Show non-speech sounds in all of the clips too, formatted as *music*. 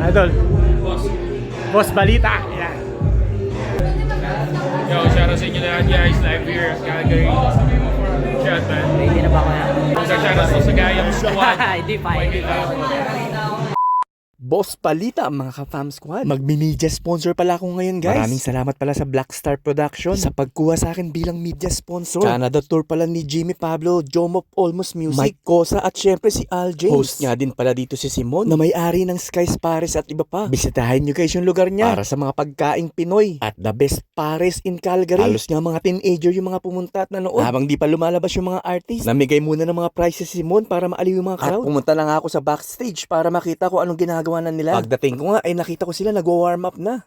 Idol. Boss Balita. Yan. Yo, shout out sa inyo lahat guys. Live here Calgary. Shout man. Ready na ba ako yan? Sa shout *laughs* out sa Sagayang Squad. Hindi pa, hindi pa. Boss Palita mga ka-fam squad. Mag-media sponsor pala ako ngayon guys. Maraming salamat pala sa Black Star Production sa pagkuha sa akin bilang media sponsor. Canada tour pala ni Jimmy Pablo, Jom of Almost Music, Mike Cosa at syempre si Al James. Host nga din pala dito si Simon na may-ari ng Skies Paris at iba pa. Bisitahin nyo guys yung lugar niya para sa mga pagkaing Pinoy at the best Paris in Calgary. Halos nga mga teenager yung mga pumunta at nanood. Habang di pa lumalabas yung mga artist, namigay muna ng mga prizes si Simon para maaliw yung mga crowd. At pumunta lang ako sa backstage para makita ko anong ginagawa na nila. Pagdating ko nga ay nakita ko sila nagwa-warm up na.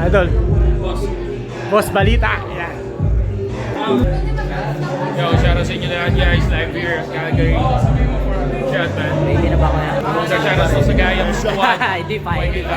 Idol. Boss Balita. Yan. Yo, shout out sa inyo lahat guys. Live here at Calgary. Shout man. Ready na ba ako yan? Sa shout out sa Sagayang Squad. Hindi pa, hindi pa.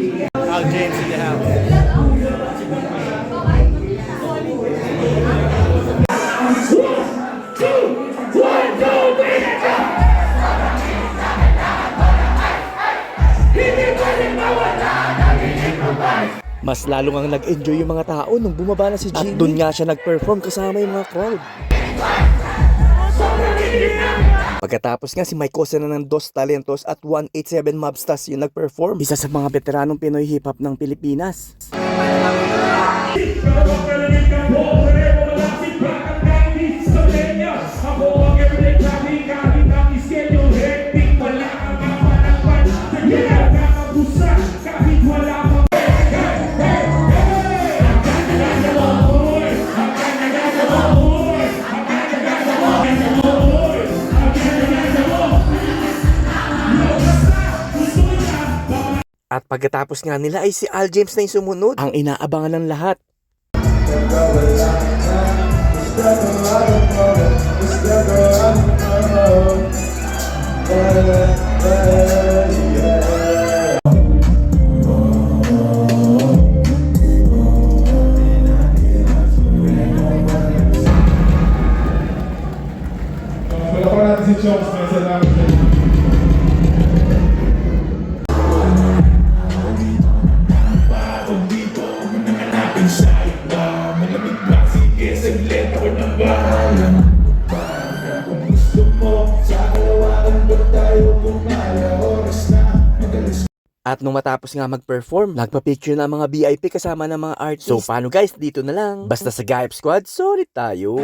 Mas lalo ngang nag-enjoy yung mga tao nung bumaba na si Jimmy. At doon nga siya nag-perform kasama yung mga crowd. Pagkatapos nga si Mike Cosa na ng Dos Talentos at 187 Mobstars yung nag-perform. Isa sa mga veteranong Pinoy hip-hop ng Pilipinas. At pagkatapos nga nila ay si Al James na yung sumunod. Ang inaabangan ng lahat. Palakpakan natin si Chomps, may salamat At nung matapos nga mag-perform, nagpa-picture na ang mga VIP kasama ng mga artists. So paano guys, dito na lang. Basta sa Gaip Squad, sorry tayo.